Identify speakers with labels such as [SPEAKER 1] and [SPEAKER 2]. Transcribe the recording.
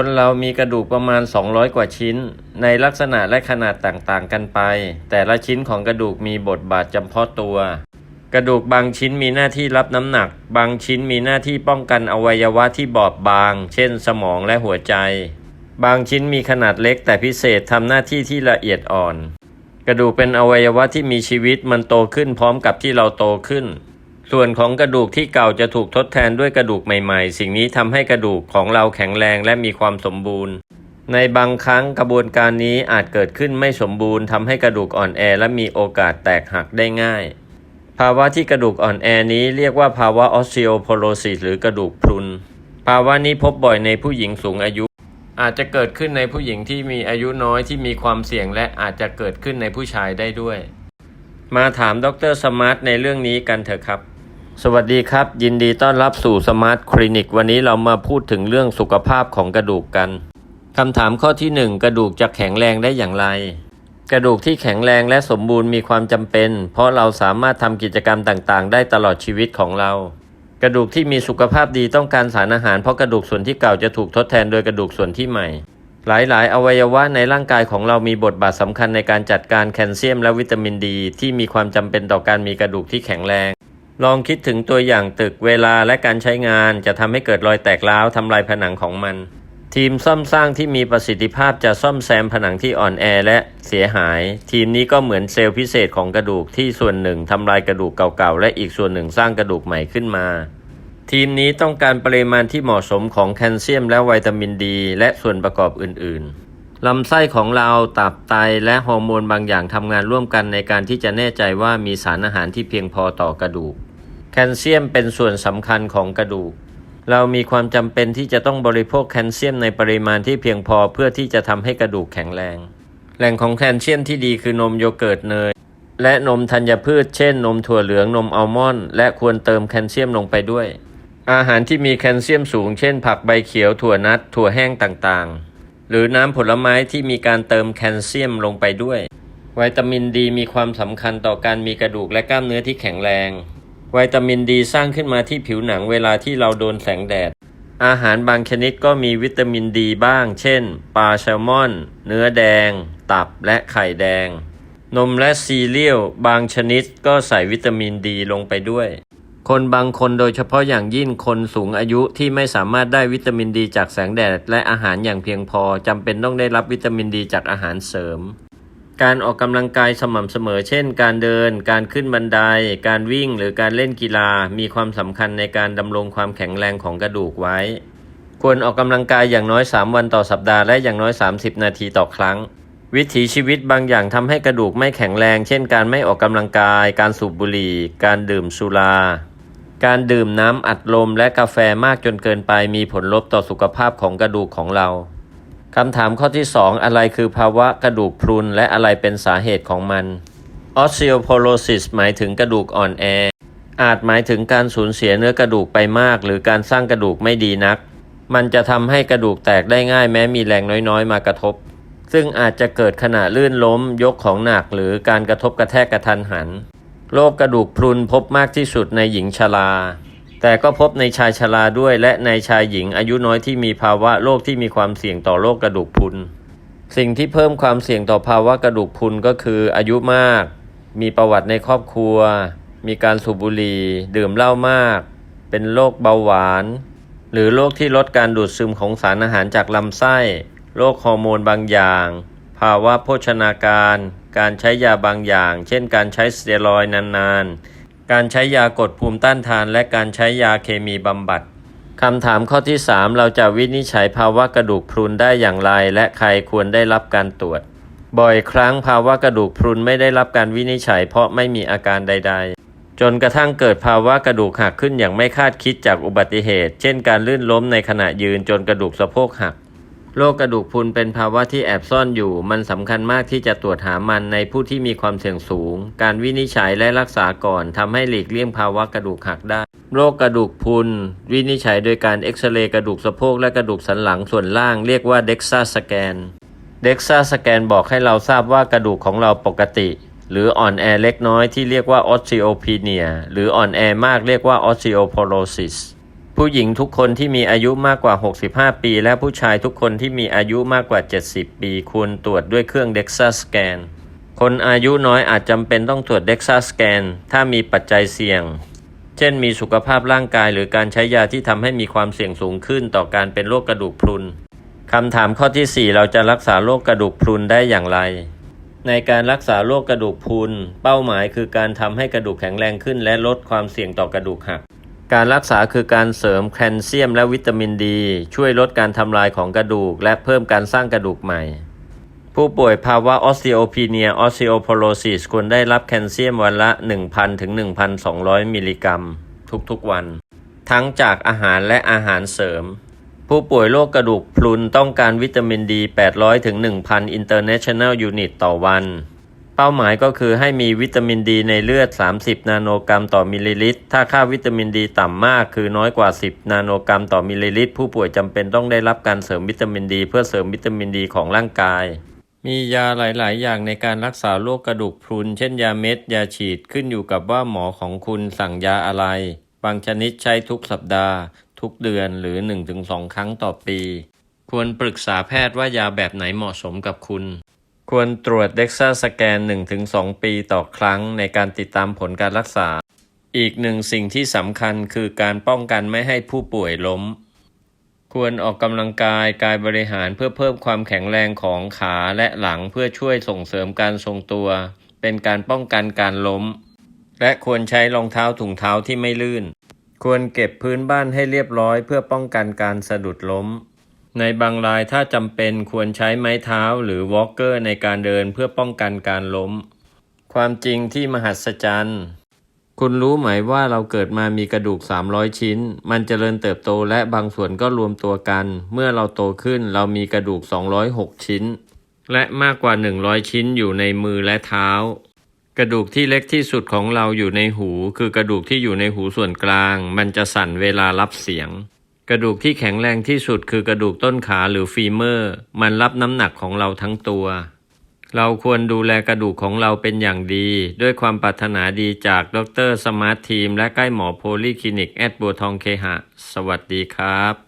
[SPEAKER 1] คนเรามีกระดูกประมาณ 200 กว่าชิ้น ในลักษณะและขนาดต่างๆกันไป แต่ละชิ้นของกระดูกมีบทบาทจำเพาะตัว กระดูกบางชิ้นมีหน้าที่รับน้ำหนัก บางชิ้นมีหน้าที่ป้องกันอวัยวะที่บอบบาง เช่น สมองและหัวใจ บางชิ้นมีขนาดเล็กแต่พิเศษทำหน้าที่ที่ละเอียดอ่อน กระดูกเป็นอวัยวะที่มีชีวิตมันโตขึ้นพร้อมกับที่เราโตขึ้น ส่วนของกระดูกที่เก่าจะถูกทดแทนด้วยกระดูกใหม่ๆ สิ่งนี้ทำให้กระดูกของเราแข็งแรงและมีความสมบูรณ์ ในบางครั้งกระบวนการนี้อาจเกิดขึ้นไม่สมบูรณ์ทำให้กระดูกอ่อนแอและมีโอกาสแตกหักได้ง่าย ภาวะที่กระดูกอ่อนแอนี้เรียกว่าภาวะออส e โอโพโรซิสหรือกระดูกพรุน ภาวะนี้พบบ่อยในผู้หญิงสูงอายุ อาจจะเกิดขึ้นในผู้หญิงที่มีอายุน้อยที่มีความเสี่ยงและอาจจะเกิดขึ้นในผู้ชายได้ด้วย มาถามดรสมาร์ทในเรื่องนี้กันเถอะครับ สวัสดีครับ ยินดีต้อนรับสู่สมาร์ทคลินิก วันนี้เรามาพูดถึงเรื่องสุขภาพของกระดูกกันคำถามข้อที่หนึ่งกระดูกจะแข็งแรงได้อย่างไร กระดูกที่แข็งแรงและสมบูรณ์มีความจำเป็น เพราะเราสามารถทำกิจกรรมต่างๆ ได้ตลอดชีวิตของเรา กระดูกที่มีสุขภาพดีต้องการสารอาหารเพราะกระดูกส่วนที่เก่าจะถูกทดแทนโดยกระดูกส่วนที่ใหม่ หลายๆ อวัยวะในร่างกายของเรามีบทบาทสำคัญในการจัดการแคลเซียมและวิตามินดี ที่มีความจำเป็นต่อการมีกระดูกที่แข็งแรง ลองคิดถึงตัวอย่างตึกเวลาและการใช้งานจะทำให้เกิดรอยแตกร้าวทำลายผนังของมัน ทีมซ่อมสร้างที่มีประสิทธิภาพจะซ่อมแซมผนังที่อ่อนแอและเสียหาย ทีมนี้ก็เหมือนเซลล์พิเศษของกระดูกที่ส่วนหนึ่งทำลายกระดูกเก่าๆ และอีกส่วนหนึ่งสร้างกระดูกใหม่ขึ้นมา ทีมนี้ต้องการปริมาณที่เหมาะสมของแคลเซียมและวิตามินดี และส่วนประกอบอื่นๆลำไส้ของเราตับไตและฮอร์โมนบางอย่างทำงานร่วมกันในการที่จะแน่ใจว่ามีสารอาหารที่เพียงพอต่อกระดูก แคลเซียมเป็นส่วนสำคัญของกระดูก เรามีความจำเป็นที่จะต้องบริโภคแคลเซียมในปริมาณที่เพียงพอเพื่อที่จะทำให้กระดูกแข็งแรง แหล่งของแคลเซียมที่ดีคือนมโยเกิร์ตเนย และนมธัญพืช เช่น นมถั่วเหลืองนมอัลมอนด์และควรเติมแคลเซียมลงไปด้วย อาหารที่มีแคลเซียมสูง เช่น ผักใบเขียวถั่วนัทถั่วแห้งต่างๆ หรือน้ำผลไม้ที่มีการเติมแคลเซียมลงไปด้วย วิตามินดีมีความสำคัญต่อการมีกระดูกและกล้ามเนื้อที่แข็งแรง วิตามินดีสร้างขึ้นมาที่ผิวหนังเวลาที่เราโดนแสงแดด อาหารบางชนิดก็มีวิตามินดีบ้าง เช่น ปลาแซลมอน เนื้อแดง ตับและไข่แดง นมและซีเรียลบางชนิดก็ใส่วิตามินดีลงไปด้วย คนบางคนโดยเฉพาะอย่างยิ่งคนสูงอายุที่ไม่สามารถได้วิตามินดีจากแสงแดด และอาหารอย่างเพียงพอจำเป็นต้องได้รับวิตามินดีจากอาหารเสริม การออกกำลังกายสม่ำเสมอ เช่น การเดิน การขึ้นบันได การวิ่งหรือการเล่นกีฬา มีความสำคัญในการดำรงความแข็งแรงของกระดูกไว้ ควรออกกำลังกายอย่างน้อย 3 วันต่อสัปดาห์และอย่างน้อย 30 นาทีต่อครั้ง วิถีชีวิตบางอย่างทำให้กระดูกไม่แข็งแรง เช่น การไม่ออกกำลังกาย การสูบบุหรี่ การดื่มสุรา การดื่มน้ำอัดลมและกาแฟมากจนเกินไปมีผลลบต่อสุขภาพของกระดูกของเรา คำถามข้อที่ 2 อะไรคือภาวะกระดูกพรุน และอะไรเป็นสาเหตุของมัน osteoporosis หมายถึงกระดูกอ่อนแอ อาจหมายถึงการสูญเสียเนื้อกระดูกไปมาก หรือการสร้างกระดูกไม่ดีนัก มันจะทำให้กระดูกแตกได้ง่ายแม้มีแรงน้อยๆ มากระทบ ซึ่งอาจจะเกิดขณะลื่นล้ม ยกของหนัก หรือการกระทบกระแทกกระทันหัน โรคกระดูกพรุนพบมากที่สุดในหญิงชรา แต่ก็พบในชายชราด้วยและในชายหญิงอายุน้อยที่มีภาวะโรคที่มีความเสี่ยงต่อโรคกระดูกพรุน สิ่งที่เพิ่มความเสี่ยงต่อภาวะกระดูกพรุนก็คืออายุมาก มีประวัติในครอบครัว มีการสูบบุหรี่ดื่มเหล้ามาก เป็นโรคเบาหวาน หรือโรคที่ลดการดูดซึมของสารอาหารจากลำไส้โรคฮอร์โมนบางอย่าง ภาวะโภชนาการ การใช้ยาบางอย่าง เช่นการใช้สเตียรอยนานๆ การใช้ยากดภูมิต้านทาน และการใช้ยาเคมีบำบัดคำถามข้อที่ 3 เราจะวินิจฉัยภาวะกระดูกพรุนได้อย่างไร และใครควรได้รับการตรวจ บ่อยครั้งภาวะกระดูกพรุนไม่ได้รับการวินิจฉัย เพราะไม่มีอาการใด ๆ จนกระทั่งเกิดภาวะกระดูกหักขึ้นอย่างไม่คาดคิดจากอุบัติเหตุ เช่นการลื่นล้มในขณะยืนจนกระดูกสะโพกหัก โรคกระดูกพรุนเป็นภาวะที่แอบซ่อนอยู่ มันสำคัญมากที่จะตรวจหามันในผู้ที่มีความเสี่ยงสูง การวินิจฉัยและรักษาก่อนทำให้หลีกเลี่ยงภาวะกระดูกหักได้ โรคกระดูกพรุนวินิจฉัยโดยการเอ็กซเรย์กระดูกสะโพกและกระดูกสันหลังส่วนล่างเรียกว่าเด็กซ่าสแกนเด็กซ่าสแกนบอกให้เราทราบว่ากระดูกของเราปกติ หรืออ่อนแอเล็กน้อยที่เรียกว่าออส e ิโอพีเนียหรืออ่อนแอมากเรียกว่าออส e ิโอโพโรซิส ผู้หญิงทุกคนที่มีอายุมากกว่า 65 ปี และผู้ชายทุกคนที่มีอายุมากกว่า 70 ปีควรตรวจด้วยเครื่อง DEXA scan คนอายุน้อยอาจจำเป็นต้องตรวจ DEXA scan ถ้ามีปัจจัยเสี่ยง เช่นมีสุขภาพร่างกายหรือการใช้ยาที่ทำให้มีความเสี่ยงสูงขึ้นต่อการเป็นโรคกระดูกพรุนคำถามข้อที่ 4 เราจะรักษาโรคกระดูกพรุนได้อย่างไร ในการรักษาโรคกระดูกพรุนเป้าหมายคือการทำให้กระดูกแข็งแรงขึ้น และลดความเสี่ยงต่อกระดูกหัก การรักษาคือการเสริมแคลเซียมและวิตามินดี ช่วยลดการทำลายของกระดูก และเพิ่มการสร้างกระดูกใหม่ ผู้ป่วยภาวะออส t โอพีเนียออส t โอโพโรซิสควรได้รับแคลเซียมวันละ 1,000 ถึง 1,200 มิลลิกรัม ทุกๆวัน ทั้งจากอาหารและอาหารเสริม ผู้ป่วยโรคกระดูกพรุนต้องการวิตามินดี 800 ถึง 1,000 International Unit ต่อวัน เป้าหมายก็คือให้มีวิตามินดีในเลือด 30 นาโนกรัมต่อมิลลิลิตร ถ้าค่าวิตามินดีต่ำมากคือน้อยกว่า 10 นาโนกรัมต่อมิลลิลิตร ผู้ป่วยจำเป็นต้องได้รับการเสริมวิตามินดี เพื่อเสริมวิตามินดีของร่างกาย มียาหลาย ๆ อย่างในการรักษาโรคกระดูกพรุน เช่นยาเม็ด ยาฉีดขึ้นอยู่กับว่าหมอของคุณสั่งยาอะไร บางชนิดใช้ทุกสัปดาห์ ทุกเดือนหรือ 1-2 ครั้งต่อปี ควรปรึกษาแพทย์ว่ายาแบบไหนเหมาะสมกับคุณ ควรตรวจ DEXA สแกน 1-2 ปีต่อครั้งในการติดตามผลการรักษา อีกหนึ่งสิ่งที่สำคัญคือการป้องกันไม่ให้ผู้ป่วยล้ม ควรออกกำลังกายกายบริหารเพื่อเพิ่มความแข็งแรงของขาและหลังเพื่อช่วยส่งเสริมการทรงตัว เป็นการป้องกันการล้ม และควรใช้รองเท้าถุงเท้าที่ไม่ลื่น ควรเก็บพื้นบ้านให้เรียบร้อยเพื่อป้องกันการสะดุดล้ม ในบางรายถ้าจำเป็นควรใช้ไม้เท้าหรือวอล์กเกอร์ในการเดินเพื่อป้องกันการล้ม ความจริงที่มหัศจรรย์คุณรู้ไหมว่าเราเกิดมามีกระดูก 300 ชิ้น มันเจริญเติบโตและบางส่วนก็รวมตัวกัน เมื่อเราโตขึ้นเรามีกระดูก 206 ชิ้น และมากกว่า 100 ชิ้นอยู่ในมือและเท้า กระดูกที่เล็กที่สุดของเราอยู่ในหู คือกระดูกที่อยู่ในหูส่วนกลาง มันจะสั่นเวลารับเสียง กระดูกที่แข็งแรงที่สุดคือกระดูกต้นขาหรือฟีเมอร์ มันรับน้ำหนักของเราทั้งตัว เราควรดูแลกระดูกของเราเป็นอย่างดี ด้วยความปรารถนาดีจากดรสมาร์ททีม และใกล้หมอโพลีคลินิกแอดบัวทองเคหะ สวัสดีครับ